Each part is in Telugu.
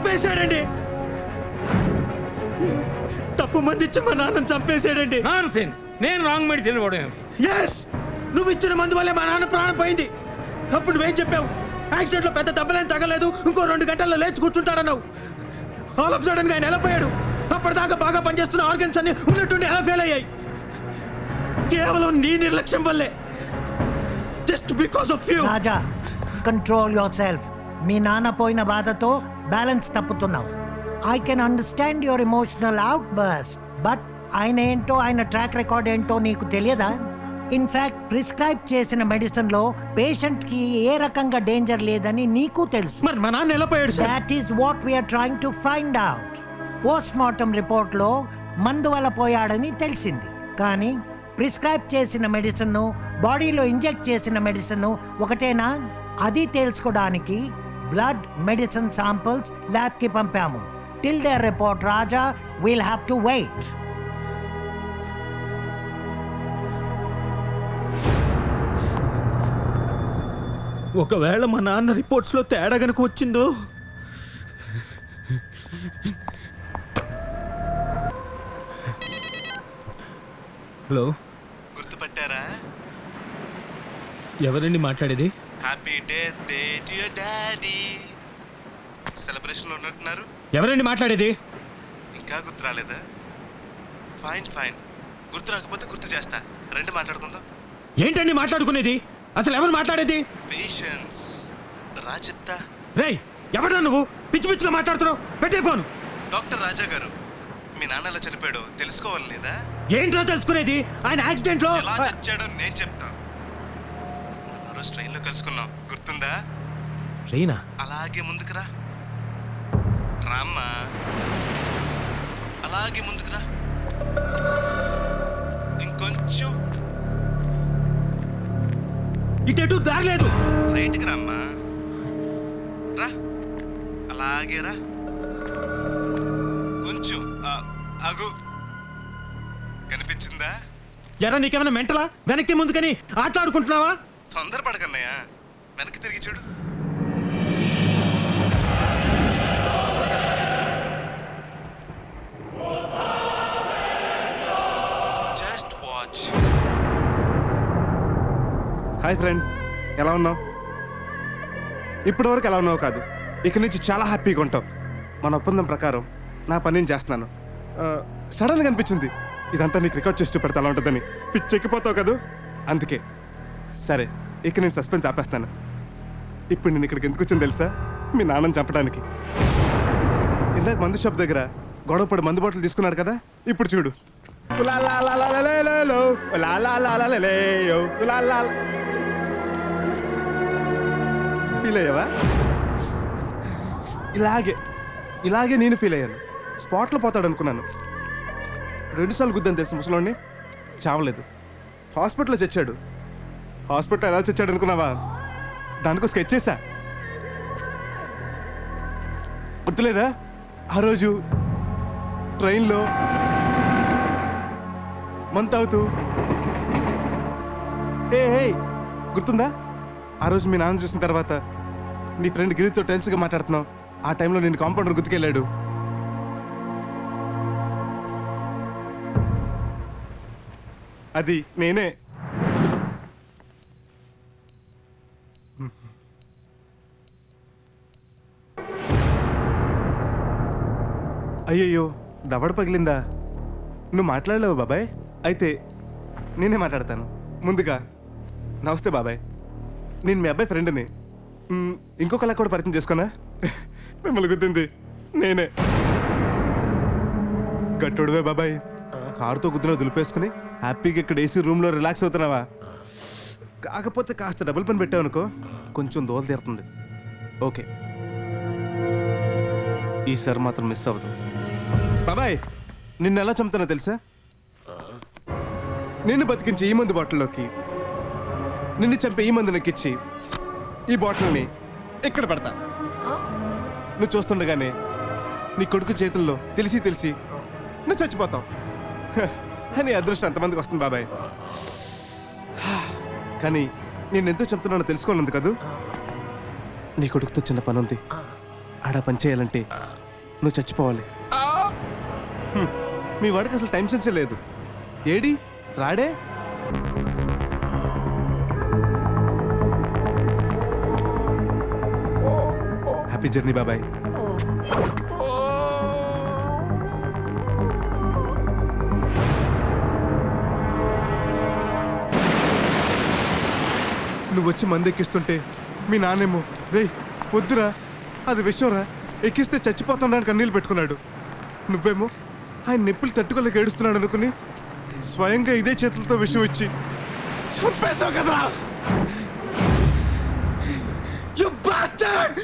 చంపేశాడండి. తప్పు మందిచ్చి మా నాన్నని చంపేశాడండి. నాన్ రాంగ్ మెడిసిన్ ఇవ్వడం? ఎస్ నువ్వు ఇచ్చిన మందు వల్లే మా నాన్న ప్రాణం పోయింది. అప్పుడు నువ్వేం చెప్పావు? యాక్సిడెంట్లో పెద్ద దెబ్బలేం తగలేదు. ఇంకో రెండు గంటల్లో లేచి కూర్చుంటాడన్నావు. ఆల్ ఆఫ్ సడన్గా ఆయన ఎలా పోయాడు అప్పటిదాకా బాగా పనిచేస్తున్న ఆర్గన్స్ అన్ని ఉన్నట్టుండి ఎలా ఫెయిల్ అయ్యాయి? కేవలం నీ నిర్లక్ష్యం వల్లే. Just because of you Raja control yourself మీ నాన్న పోయిన బాధతో balance తప్పుతున్నావు. I can understand your emotional outburst but ఆయన ఏంటో ఆయన ట్రాక్ రికార్డ్ ఏంటో నీకు తెలియదా? ఇన్ఫాక్ట్ ప్రిస్క్రైబ్ చేసిన మెడిసిన్లో పేషెంట్కి ఏ రకంగా డేంజర్ లేదని నీకు తెలుసు. మరి మా నాన్న ఎలా పోయాడు sir? That is what we are trying to find out post mortem రిపోర్ట్లో మందు వల్ల పోయాడని తెలిసింది. కానీ ప్రిస్క్రైబ్ చేసిన మెడిసిన్ బాడీలో ఇంజెక్ట్ చేసిన మెడిసిన్ ఒకటేనా? అది తెలుసుకోవడానికి బ్లడ్ మెడిసిన్ శాంపిల్స్ ల్యాబ్కి పంపాము till there report Raja we'll have to wait ఒకవేళ మా నాన్న రిపోర్ట్స్లో తేడా గనుక వచ్చిందో? హలో? గుర్తుపట్టారా? ఎవరండి మాట్లాడేది? Happy day to your daddy celebration ఉన్నట్టున్నారు. ఎవరండి మాట్లాడేది? ఇంకా గుర్తు రాలేదా? ఫైన్ ఫైన్ గుర్తు రాకపోతే గుర్తు చేస్తా. రండి మాట్లాడుకుందాం. ఏంటండి మాట్లాడుకునేది? అసలు ఎవరు మాట్లాడేది? పేషెన్స్ రా చెప్తా రేయ్ ఎవడా నువ్వు? పిచ్చి పిచ్చిగా మాట్లాడుతున్నావు. పెట్టే ఫోన్. డాక్టర్ రాజా గారు మీ నాన్న ఎలా చనిపోయాడో తెలుసుకోవాలి లేదా? ఏంటో తెలుసుకునేది? ఆయన యాక్సిడెంట్లో ఎలా చచ్చాడో నేను చెప్తా. మనం ఆ రోజు ట్రైన్లో కలుసుకున్నాం. గుర్తుందా? రైనా అలాగే ముందుకు రా రామ్మా. అలాగే ముందుకు రా ఇంకొంచెం. ఇటు దారి లేదు. రైట్కి రామ్మా. రా. అలాగే రా. కొంచెం ఆగు. కనిపించిందా? ఎరా నీకేమైనా మెంటలా? వెనక్కి ముందుకని ఆటలాడుకుంటున్నావా? తొందరపడకన్నయ్య వెనక్కి తిరిగి చూడు. జస్ట్ వాచ్ హాయ్ ఫ్రెండ్ ఎలా ఉన్నావు? ఇప్పటివరకు ఎలా ఉన్నావు కాదు. ఇక్కడి నుంచి చాలా హ్యాపీగా ఉంటావు. మన ఒప్పందం ప్రకారం నా పని నేను చేస్తున్నాను సడన్గా అనిపించింది. ఇదంతా నీకు రికార్డ్ చేసి పెడితే అలా ఉంటుందని. పిచ్చెక్కిపోతావు కదూ? అందుకే. సరే ఇక నేను సస్పెన్స్ ఆపేస్తాను. ఇప్పుడు నేను ఇక్కడికి ఎందుకు వచ్చింది తెలుసా? మీ నాన్నని చంపడానికి. ఇందాక మందు షాప్ దగ్గర గొడవపడి మందు బాటిల్ తీసుకున్నాడు కదా? ఇప్పుడు చూడు. ఫీల్ అయ్యావా? ఇలాగే ఇలాగే నేను ఫీల్ అయ్యాను. స్పాట్లో పోతాడు అనుకున్నాను. రెండుసార్లు గుద్దని తెలుసు ముసలోడిని? చావలేదు. హాస్పిటల్లో చచ్చాడు. హాస్పిటల్ ఎలా చచ్చాడు అనుకున్నావా? దానికో స్కెచ్ చేశా. గుర్తులేదా? ఆ రోజు ట్రైన్లో మంత్ అవుతూ. ఏ ఏ గుర్తుందా? ఆ రోజు మీ నాన్న చూసిన తర్వాత నీ ఫ్రెండ్ గిరితో టెన్స్గా మాట్లాడుతున్నావు. ఆ టైంలో నేను కాంపౌండర్ గుర్తుకెళ్ళాడు. అది నేనే. అయ్యయ్యో దవడ పగిలిందా? నువ్వు మాట్లాడలేవు బాబాయ్. అయితే నేనే మాట్లాడతాను. ముందుగా నమస్తే బాబాయ్. నేను మీ అబ్బాయి ఫ్రెండ్ని. మ్, ఇంకొకలా కూడా పరిచయం చేసుకున్నా? మిమ్మల్ని గుద్దింది నేనే. గట్టుడువే బాబాయ్. కారుతో గుద్దులో దులిపేసుకుని హ్యాపీగా ఇక్కడ ఏసీ రూమ్లో రిలాక్స్ అవుతున్నావా? కాకపోతే కాస్త డబుల్ పని పెట్టావు అనుకో కొంచెం దోల తీరుతుంది. ఓకే. ఈసారి మాత్రం మిస్ అవ్వదు. బాబాయ్ నిన్ను ఎలా చంపుతానో తెలుసా? నిన్ను బతికించి ఈ మందు బాటిల్లోకి నిన్ను చంపే ఈ మందు నెక్కిచ్చి ఈ బాటిల్ని ఇక్కడ పెడతా. నువ్వు చూస్తుండగానే నీ కొడుకు చేతుల్లో తెలిసి తెలిసి నువ్వు చచ్చిపోతావు. అని అదృష్టం అంతమందికి వస్తుంది బాబాయ్. కానీ నేను ఎంతో చెప్తున్నానో తెలుసుకోవాలంది కదూ? నీ కొడుకుతో చిన్న పని ఉంది ఆడ పని చేయాలంటే నువ్వు చచ్చిపోవాలి. మీ వాడికి అసలు టైం సెన్సే లేదు. ఏడి? రాడే? హ్యాపీ జర్నీ బాబాయ్. నువ్వు వచ్చి మంది ఎక్కిస్తుంటే మీ నాన్నేమో రే వద్దురా అది విషయంరా ఎక్కిస్తే చచ్చిపోతాను కన్నీళ్ళు పెట్టుకున్నాడు. నువ్వేమో ఆయన నొప్పులు తట్టుకోలేక ఏడుస్తున్నాడు అనుకుని స్వయంగా ఇదే చేతులతో విషయం వచ్చి చంపేశావు కదరా! You bastard!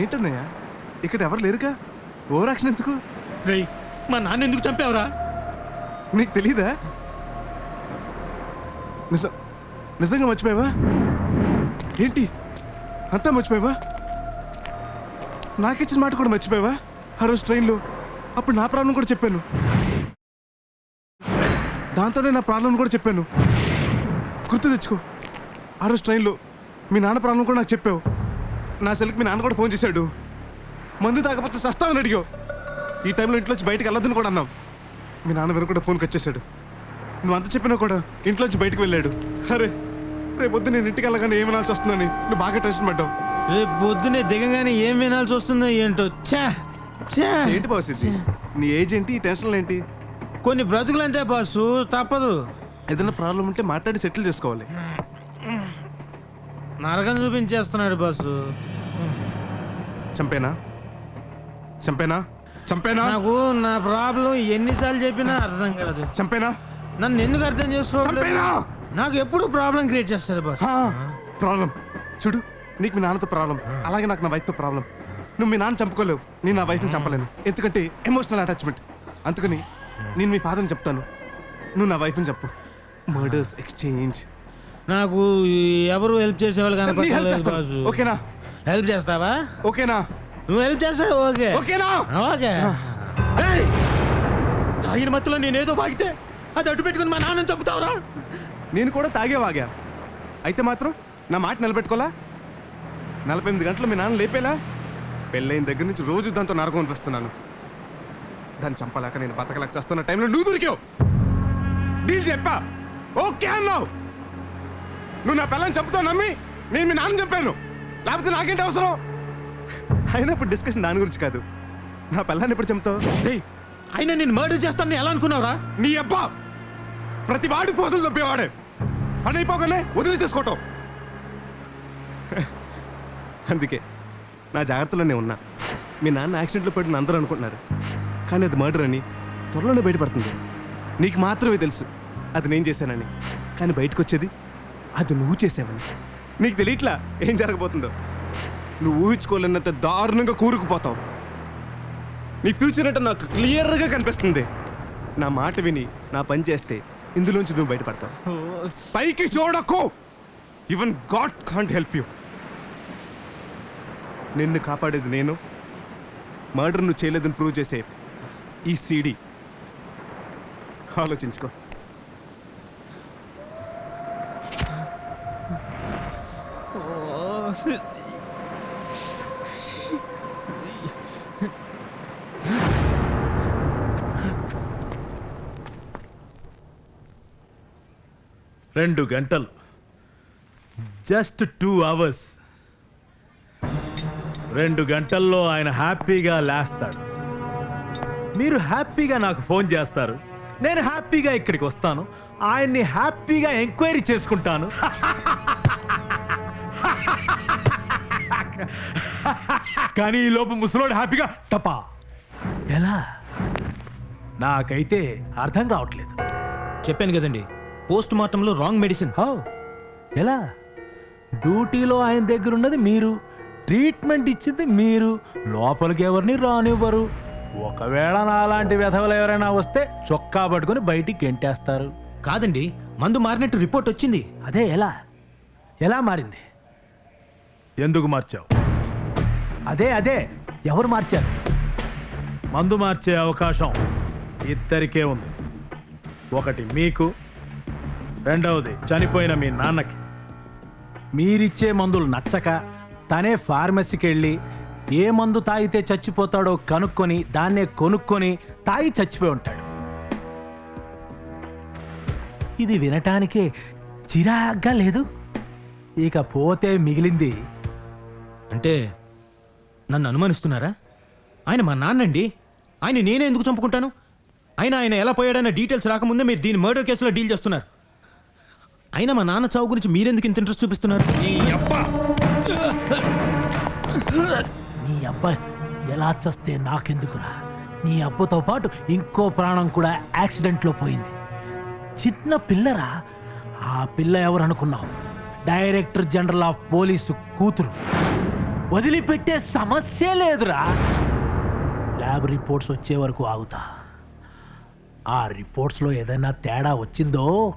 ఏంటన్నయ్య? ఇక్కడ ఎవరు లేరుగా? ఓవరాక్షన్ ఎందుకు? రేయ్ మా నాన్న ఎందుకు చంపావురా? నీకు తెలీదా? నిజం నిజంగా మర్చిపోయావా? ఏంటి? అంతా మర్చిపోయావా? నాకిచ్చిన మాట కూడా మర్చిపోయావా? ఆ రోజు ట్రైన్లో అప్పుడు నా ప్రాబ్లం కూడా చెప్పాను. దాంతోనే నా ప్రాబ్లం కూడా చెప్పాను. గుర్తు తెచ్చుకో. ఆ రోజు ట్రైన్లో మీ నాన్న ప్రాబ్లం కూడా నాకు చెప్పావు. నా సెల్కి మీ నాన్న కూడా ఫోన్ చేశాడు. మందు తాకపోతే సస్తామని అడిగావు. ఈ టైంలో ఇంట్లోంచి బయటకు వెళ్ళొద్దని కూడా అన్నావు. మీ నాన్న వెనక కూడా ఫోన్కి వచ్చేసాడు. నువ్వు అంత చెప్పినా కూడా ఇంట్లోంచి బయటకు వెళ్ళాడు. అరే రేపు పొద్దు నేను ఇంటికి వెళ్ళగానే ఏం వినాల్సి వస్తుందని నువ్వు బాగా టెన్షన్ పడ్డావు. రేపు పొద్దునే దిగగానే ఏం వినాల్సి వస్తుందో ఏంటో? ఛా ఛా. ఏంటి బాస్ ఇది నీ ఏజ్ ఏంటి? ఈ టెన్షన్లు ఏంటి? కొన్ని బ్రతుకులంటే బాసు తప్పదు. ఏదైనా ప్రాబ్లం ఉంటే మాట్లాడి సెటిల్ చేసుకోవాలి. నరకం చూపించేస్తున్నాడు బాసు. చంపేనా? చంపేనా? చంపేనా? నాకు నా ప్రాబ్లం ఎన్నిసార్లు చెప్పినా అర్థం కాదు. చంపేనా? నన్ను ఎందుకు అర్థం చేసుకోవట్లేదు? చంపేనా? నాకు ఎప్పుడు ప్రాబ్లం క్రియేట్ చేస్తుంది బాస్. ప్రాబ్లం. చూడు నీకు మీ నాన్నతో ప్రాబ్లం అలాగే నాకు నా వైఫ్తో ప్రాబ్లం. నువ్వు మీ నాన్న చంపుకోలేవు నేను నా వైఫ్ని చంపలేను. ఎందుకంటే ఎమోషనల్ అటాచ్మెంట్ అందుకని నేను మీ ఫాదర్ని చెప్తాను. నువ్వు నా వైఫ్ని చెప్పు. మర్డర్స్ ఎక్స్చేంజ్ నాకు ఎవరు హెల్ప్ చేసేవాళ్ళు నీ help కనపడలేదు చేస్తాను. బాసు. ఓకేనా? హెల్ప్ చేస్తావా? ఓకేనా? నువ్వు హెల్ప్ చేస్తావు ఓకే. ఓకేనా? ఓకే. ఏయ్! తాగిన మత్తులో నేనేదో బాగితే అది అడ్డు పెట్టుకుని మా నాన్న చంపుతావురా? నేను కూడా తాగే వాగా. అయితే మాత్రం నా మాట నిలబెట్టుకోలా? నలభై ఎనిమిది గంటలు మీ నాన్న లేపేలా? పెళ్ళైన దగ్గర నుంచి రోజు దాంతో నరకం అనిపిస్తున్నాను. దాన్ని చంపలేక నేను బతకలేక చేస్తున్న టైంలో నువ్వు దొరికావు. డీల్ చెప్పా. ఓకే అన్నావు. నువ్వు నా పిల్లని చంపుతావు నమ్మి నేను మీ నాన్న చంపాను. లేకపోతే నాకేంటి అవసరం? అయినా ఇప్పుడు డిస్కషన్ దాని గురించి కాదు. నా పిల్లాన్ని ఎప్పుడు చంపుతావు? అయినా నేను మర్డర్ చేస్తాను ఎలా అనుకున్నావురా? నీ అబ్బా! ప్రతి వాడి పోసలు తప్పేవాడే పని అయిపోగానే వదిలి తీసుకోవటం. అందుకే నా జాగ్రత్తలోనే ఉన్నా. మీ నాన్న యాక్సిడెంట్లో పడిన అందరూ అనుకుంటున్నారు. కానీ అది మర్డర్ అని త్వరలోనే బయటపడుతుంది. నీకు మాత్రమే తెలుసు. అది నేను చేశానని. కానీ బయటకు వచ్చేది అది నువ్వు చేసావని. నీకు తెలియట్లా ఏం జరగబోతుందో. నువ్వు ఊహించుకోలేనంత దారుణంగా కూరుకుపోతావు. నీ ఫ్యూచర్ అంటే నాకు క్లియర్గా కనిపిస్తుంది. నా మాట విని నా పని చేస్తే ఇందులోంచి నువ్వు బయటపడతావు. పైకి చూడకు! Even God can't help you నిన్ను కాపాడేది నేను. మర్డర్ నువ్వు చేయలేదని ప్రూవ్ చేసే ఈ సీడీ ఆలోచించుకో. రెండు గంటలు. జస్ట్ టూ అవర్స్ రెండు గంటల్లో ఆయన హ్యాపీగా లేస్తాడు. మీరు హ్యాపీగా నాకు ఫోన్ చేస్తారు. నేను హ్యాపీగా ఇక్కడికి వస్తాను. ఆయన్ని హ్యాపీగా ఎంక్వైరీ చేసుకుంటాను. కానీ ఈ లోపు ముసలోడు హ్యాపీగా టపా. ఎలా? నాకైతే అర్థం కావట్లేదు. చెప్పాను కదండి. పోస్ట్ మార్టంలో రాంగ్ మెడిసిన్. హౌ? ఎలా? డ్యూటీలో ఆయన దగ్గర ఉన్నది మీరు. ట్రీట్మెంట్ ఇచ్చింది మీరు. లోపలికి ఎవరిని రానివ్వరు. ఒకవేళ నాలాంటి వ్యధవలు ఎవరైనా వస్తే చొక్కా పట్టుకొని బయటికి గెంటేస్తారు. కాదండి మందు మారినట్టు రిపోర్ట్ వచ్చింది. అదే ఎలా? ఎలా మారింది? ఎందుకు మార్చావు? అదే అదే ఎవరు మార్చారు? మందు మార్చే అవకాశం ఇద్దరికే ఉంది. ఒకటి మీకు రెండవది చనిపోయిన మీ నాన్నకి. మీరిచ్చే మందులు నచ్చక తనే ఫార్మసీకి వెళ్ళి ఏ మందు తాగితే చచ్చిపోతాడో కనుక్కొని దాన్నే కొనుక్కొని తాగి చచ్చిపోయి ఉంటాడు. ఇది వినటానికే చిరాగ్గా లేదు? ఇక పోతే మిగిలింది. అంటే నన్ను అనుమానిస్తున్నారా? ఆయన మా నాన్నండి. ఆయన నేనే ఎందుకు చంపుకుంటాను? ఆయన ఆయన ఎలా పోయాడన్న డీటెయిల్స్ రాకముందే మీరు దీని మర్డర్ కేసులో డీల్ చేస్తున్నారు. అయినా మా నాన్న చావు గురించి మీరెందుకు ఇంత ఇంట్రెస్ట్ చూపిస్తున్నారు? నీ అబ్బాయి ఎలా చస్తే నాకెందుకురా? నీ అబ్బతో పాటు ఇంకో ప్రాణం కూడా యాక్సిడెంట్లో పోయింది. చిన్న పిల్లరా ఆ పిల్ల ఎవరు అనుకున్నావు? డైరెక్టర్ జనరల్ ఆఫ్ పోలీసు కూతురు. వదిలిపెట్టే సమస్య లేదురా. ల్యాబ్ రిపోర్ట్స్ వచ్చే వరకు ఆగుతా. ఆ రిపోర్ట్స్లో ఏదైనా తేడా వచ్చిందో